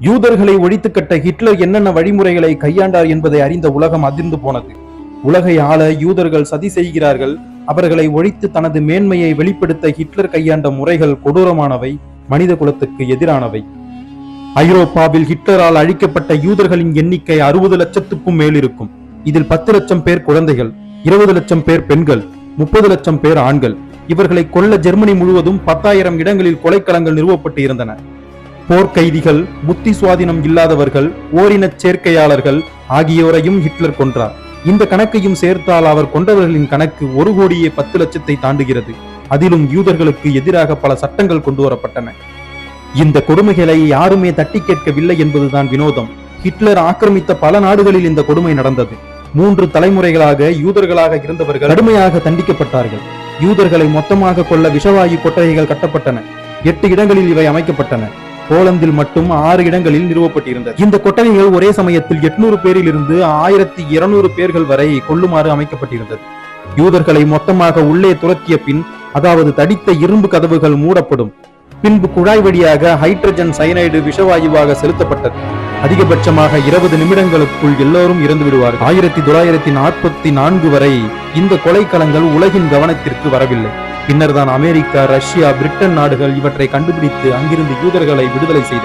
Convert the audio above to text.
யூதர்களை ஒழித்து கட்ட ஹிட்லர் என்னென்ன வழிமுறைகளை கையாண்டார் என்பதை அறிந்த உலகம் அதிர்ந்து போனது. உலகை ஆள யூதர்கள் சதி செய்கிறார்கள். அவர்களை ஒழித்து தனது மேன்மையை வெளிப்படுத்த ஹிட்லர் கையாண்ட முறைகள் கொடூரமானவை மனித குலத்துக்கு எதிரானவை. ஐரோப்பாவில் ஹிட்லரால் அழிக்கப்பட்ட யூதர்களின் எண்ணிக்கை அறுபது லட்சத்துக்கும் மேல் இருக்கும். இதில் பத்து லட்சம் பேர் குழந்தைகள் இருபது லட்சம் பேர் பெண்கள் முப்பது லட்சம் பேர் ஆண்கள். இவர்களை கொல்ல ஜெர்மனி முழுவதும் பத்தாயிரம் இடங்களில் கொலைக்களங்கள் நிறுவப்பட்டு இருந்தன. போர்க்கைதிகள் புத்தி சுவாதீனம் இல்லாதவர்கள் ஓரினச் சேர்க்கையாளர்கள் ஆகியோரையும் ஹிட்லர் கொன்றார். இந்த கணக்கையும் சேர்த்தால் அவர் கொண்டவர்களின் கணக்கு ஒரு கோடியே பத்து லட்சத்தை தாண்டுகிறது. அதிலும் யூதர்களுக்கு எதிராக பல சட்டங்கள் கொண்டு வரப்பட்டன. இந்த கொடுமைகளை யாருமே தட்டி கேட்கவில்லை என்பதுதான் வினோதம். ஹிட்லர் ஆக்கிரமித்த பல நாடுகளில் இந்த கொடுமை நடந்தது. மூன்று தலைமுறைகளாக யூதர்களாக இருந்தவர்கள் கடுமையாக தண்டிக்கப்பட்டார்கள். யூதர்களை மொத்தமாக கொள்ள விஷவாயு கொட்டகைகள் கட்டப்பட்டன. எட்டு இடங்களில் இவை அமைக்கப்பட்டன. போலந்தில் மட்டும் ஆறு இடங்களில் நிறுவப்பட்டிருந்தது. இந்த கொட்டகைகள் ஒரே சமயத்தில் எட்நூறு பேரில் இருந்து ஆயிரத்தி இருநூறு பேர்கள் வரை கொள்ளுமாறு அமைக்கப்பட்டிருந்தது. யூதர்களை மொத்தமாக உள்ளே துரத்திய பின் அதாவது தடித்த இரும்பு கதவுகள் மூடப்படும். பின்பு குழாய் வழியாக ஹைட்ரஜன் சயனைடு விஷவாயுவாக செலுத்தப்பட்டது. அதிகபட்சமாக இருபது நிமிடங்களுக்குள் எல்லோரும் இறந்து விடுவார்கள். ஆயிரத்தி தொள்ளாயிரத்தி நாற்பத்தி நான்கு வரை இந்த கொலைக்களங்கள் உலகின் கவனத்திற்கு வரவில்லை. பின்னர் தான் அமெரிக்கா ரஷ்யா பிரிட்டன் நாடுகள் இவற்றை கண்டுபிடித்து அங்கிருந்து யூதர்களை விடுதலை செய்தார்